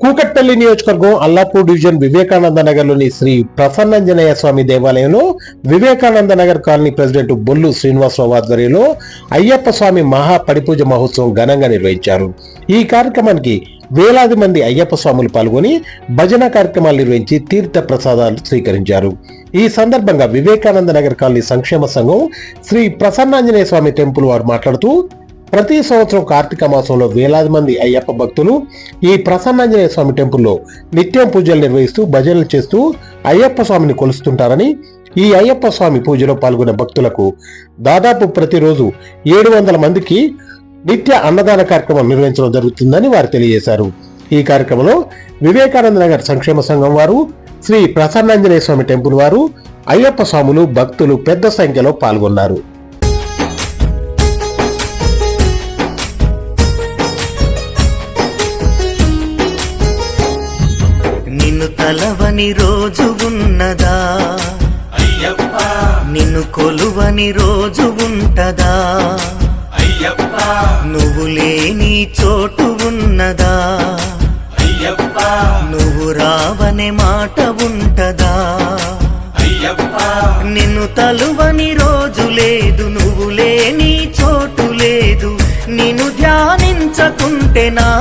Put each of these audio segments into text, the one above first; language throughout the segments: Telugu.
కూకట్పల్లి నియోజకవర్గం అల్లాపూర్ డివిజన్ వివేకానంద నగర్లోని శ్రీ ప్రసన్నాంజనేయ స్వామి దేవాలయంలో వివేకానంద నగర్ కాలనీ ప్రెసిడెంట్ బొల్లు శ్రీనివాసరావు ఆధ్వర్యంలో అయ్యప్ప స్వామి మహా పడిపూజ మహోత్సవం ఘనంగా నిర్వహించారు. ఈ కార్యక్రమానికి వేలాది మంది అయ్యప్ప స్వాములు పాల్గొని భజన కార్యక్రమాలు నిర్వహించి తీర్థ ప్రసాదాలు స్వీకరించారు. ఈ సందర్భంగా వివేకానంద నగర్ కాలనీ సంక్షేమ సంఘం శ్రీ ప్రసన్నాంజనేయ స్వామి టెంపుల్ వారు మాట్లాడుతూ ప్రతి సంవత్సరం కార్తీక మాసంలో వేలాది మంది అయ్యప్ప భక్తులు ఈ ప్రసన్నాంజనేయ స్వామి టెంపుల్లో నిత్యం పూజలు నిర్వహిస్తూ భజనలు చేస్తూ అయ్యప్ప స్వామిని కొలుస్తుంటారని ఈ అయ్యప్ప స్వామి పూజలో పాల్గొనే భక్తులకు దాదాపు ప్రతిరోజు ఏడు వందల మందికి నిత్య అన్నదాన కార్యక్రమం నిర్వహించడం జరుగుతుందని వారు తెలియజేశారు. ఈ కార్యక్రమంలో వివేకానంద నగర్ సంక్షేమ సంఘం వారు శ్రీ ప్రసన్నాంజనేయ స్వామి టెంపుల్ వారు అయ్యప్ప స్వాములు భక్తులు పెద్ద సంఖ్యలో పాల్గొన్నారు. నిన్ను తలవని రోజు ఉన్నదా? నిన్ను కొలువని రోజు ఉంటదా? నువ్వు లేని చోటు ఉన్నదా? నువ్వు రావనే మాట ఉంటదా? నిన్ను తలువని రోజు లేదు నువ్వు లేని చోటు లేదు నిన్ను ధ్యానించకు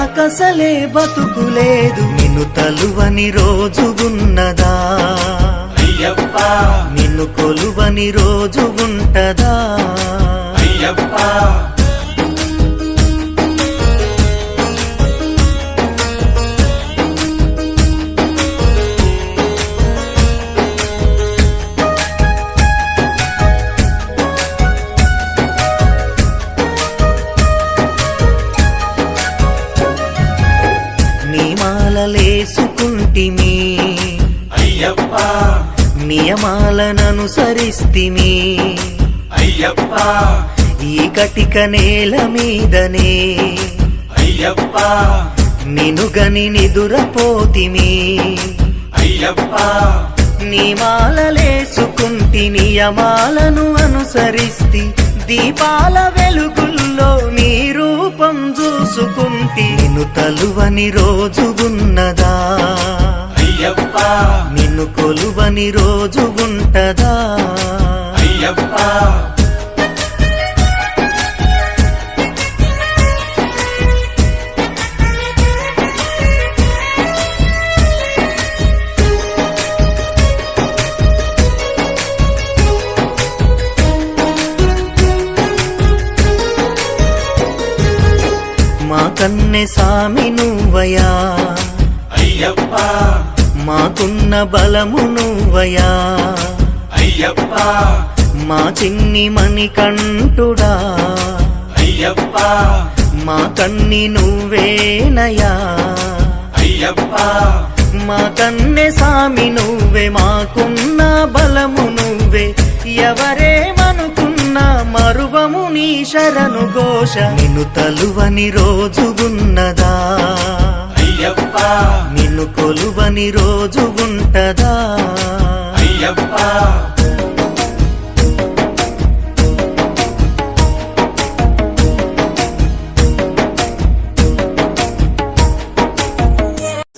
నాకసలే బతుకు లేదు. నిన్ను తలువని రోజు ఉన్నదా? నిన్ను కొలువని రోజు ఉంటదా? అయ్యప్ప. మాలలేసుకుంటిమి అయ్యప్ప. నియమాలననుసరిస్తిమి. అయ్యప్ప. ఈ కటిక నేల మీదనే. అయ్యప్ప. నినుగని నిదురపోతిమి. అయ్యప్ప. నీ మాలలేసుకుంటి నియమాలను అనుసరిస్తి దీపాల వెలుగుల్లో నీ రూపం చూసుకుంటి నిన్ను తలువని రోజు ఉన్నదా? నిన్ను కొలువని రోజు ఉంటదా? అయ్యప్ప. కన్నె సామి నువ్వయా? అయ్యప్ప. మాకున్న బలము నువ్వయా? అయ్యప్ప. మా చిన్ని మణికంఠుడా అయ్యప్ప. మా కన్ని నువ్వేనయా? అయ్యప్ప. మా కన్నె సామి నువ్వే మాకున్న బలము నువ్వే. ఎవరేమనుకున్నా మరువము నీ శరణు ఘోష. నిన్ను తలువని రోజు ఉన్నదా? అయ్యప్ప. నిన్ను కొలువని రోజు ఉంటదా? అయ్యప్ప.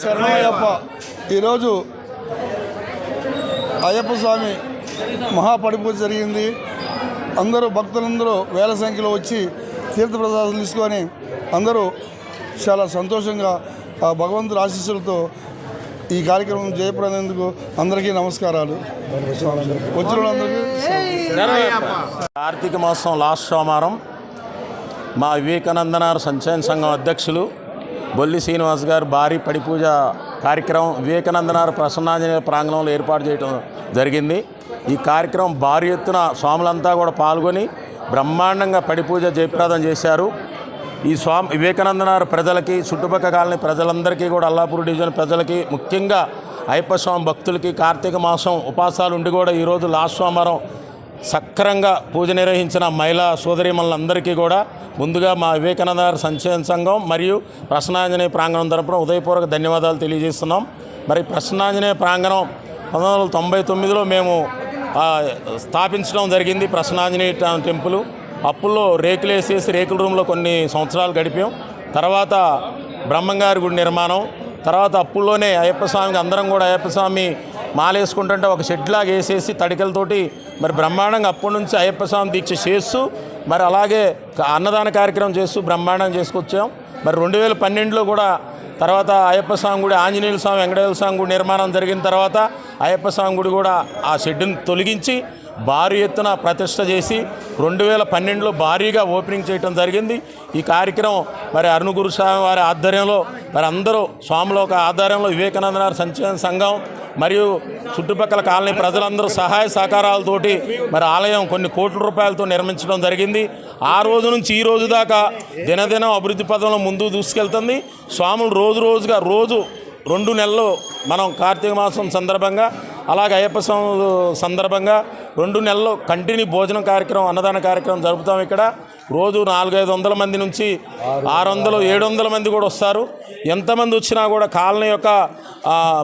శరణయ్యప్ప ఈరోజు అయ్యప్ప స్వామి మహాపడిపూజ జరిగింది. అందరూ భక్తులందరూ వేల సంఖ్యలో వచ్చి తీర్థప్రసాదాలు తీసుకొని అందరూ చాలా సంతోషంగా ఆ భగవంతుడి ఆశీస్సులతో ఈ కార్యక్రమం జయప్రదేందుకు అందరికీ నమస్కారాలు. వచ్చిన కార్తీక మాసం లాస్ట్ సోమవారం మా వివేకానందనార్ సంచయన సంఘం అధ్యక్షులు బొల్లి శ్రీనివాస్ గారు భారీ పడిపూజ కార్యక్రమం వివేకానందనారు ప్రసన్నాంజనేయ ప్రాంగణంలో ఏర్పాటు చేయడం జరిగింది. ఈ కార్యక్రమం భారీ ఎత్తున స్వాములంతా కూడా పాల్గొని బ్రహ్మాండంగా పడిపూజ జయప్రదం చేశారు. ఈ స్వామి వివేకానందనారు ప్రజలకి చుట్టుపక్కల కాలనీ ప్రజలందరికీ కూడా అల్లాపూర్ డివిజన్ ప్రజలకి ముఖ్యంగా అయ్యప్ప స్వామి భక్తులకి కార్తీక మాసం ఉపాసాలు ఉండి కూడా ఈరోజు లాస్ట్ సోమవారం సక్రంగా పూజ నిర్వహించిన మహిళా సోదరిమణులందరికీ కూడా ముందుగా మా వివేకానంద సంక్షేమ సంఘం మరియు ప్రశ్నాంజనేయ ప్రాంగణం తరపున ఉదయపూర్వక ధన్యవాదాలు తెలియజేస్తున్నాం. మరి ప్రశ్నాంజనేయ ప్రాంగణం పంతొమ్మిది వందల తొంభై తొమ్మిదిలో మేము స్థాపించడం జరిగింది ప్రశ్నాంజనేయ టెంపుల్. అప్పుల్లో రేకులు వేసేసి రేకుల రూమ్లో కొన్ని సంవత్సరాలు గడిపాం. తర్వాత బ్రహ్మంగారి గుడి నిర్మాణం. తర్వాత అప్పుల్లోనే అయ్యప్ప స్వామికి అందరం కూడా అయ్యప్ప స్వామి మాలేసుకుంటుంటే ఒక షెడ్లాగా వేసేసి తడికలతోటి మరి బ్రహ్మాండంగా అప్పటి నుంచి అయ్యప్ప స్వామి దీక్ష చేస్తూ మరి అలాగే అన్నదాన కార్యక్రమం చేస్తూ బ్రహ్మాండం చేసుకొచ్చాం. మరి రెండు వేల పన్నెండులో కూడా తర్వాత అయ్యప్ప స్వామి గుడి ఆంజనేయుల స్వామి వెంకటేశ్వర స్వామి గుడి నిర్మాణం జరిగిన తర్వాత అయ్యప్ప స్వామి గుడి కూడా ఆ షెడ్డును తొలగించి భారీ ఎత్తున ప్రతిష్ట చేసి రెండు వేల పన్నెండులో భారీగా ఓపెనింగ్ చేయడం జరిగింది. ఈ కార్యక్రమం మరి అరుణగురు స్వామి వారి ఆధ్వర్యంలో మరి అందరూ స్వాముల ఒక ఆధ్వర్యంలో వివేకానందనాథ సంక్షేమ సంఘం మరియు చుట్టుపక్కల కాలనీ ప్రజలందరూ సహాయ సహకారాలతోటి మరి ఆలయం కొన్ని కోట్ల రూపాయలతో నిర్మించడం జరిగింది. ఆ రోజు నుంచి ఈ రోజు దాకా దినదినం అభివృద్ధి పదంలో ముందుకు దూసుకెళ్తుంది. స్వాములు రోజు రోజుగా రోజు రెండు నెలలు మనం కార్తీక మాసం సందర్భంగా అలాగే అయ్యప్ప స్వామి సందర్భంగా రెండు నెలలు కంటిన్యూ భోజనం కార్యక్రమం అన్నదాన కార్యక్రమం జరుపుతాం ఇక్కడ. రోజు నాలుగైదు వందల మంది నుంచి ఆరు వందలు ఏడు వందల మంది కూడా వస్తారు. ఎంతమంది వచ్చినా కూడా కాలనీ యొక్క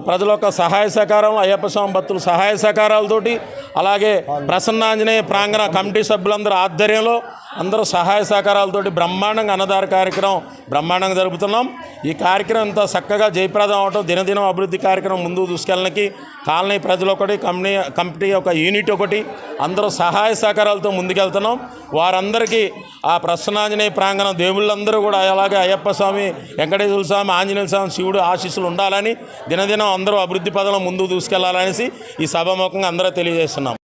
ప్రజల యొక్క సహాయ సహకారం అయ్యప్ప స్వామి భక్తుల సహాయ సహకారాలతోటి అలాగే ప్రసన్నాంజనేయ ప్రాంగణ కమిటీ సభ్యులందరూ ఆధ్వర్యంలో అందరూ సహాయ సహకారాలతోటి బ్రహ్మాండంగా అన్నదార కార్యక్రమం బ్రహ్మాండంగా జరుపుతున్నాం. ఈ కార్యక్రమం ఇంత చక్కగా జయప్రదం అవటం దినదినం అభివృద్ధి కార్యక్రమం ముందు దూసుకెళ్ళడానికి కాలనీ ప్రజలు ఒకటి కంపెనీ కంపెనీ ఒక యూనిట్ ఒకటి. అందరూ సహాయ సహకారాలతో ముందుకెళ్తున్నాం. వారందరికీ ఆ ప్రసన్నాంజనేయ ప్రాంగణం దేవుళ్ళందరూ కూడా అలాగే అయ్యప్ప స్వామి వెంకటేశ్వర స్వామి ఆంజనేయ స్వామి శివుడు ఆశీస్సులు ఉండాలని దినదినం అందరూ అభివృద్ధి పదంలో ముందుకు దూసుకెళ్ళాలనేసి ఈ సభాముఖంగా అందరూ తెలియజేస్తున్నాం.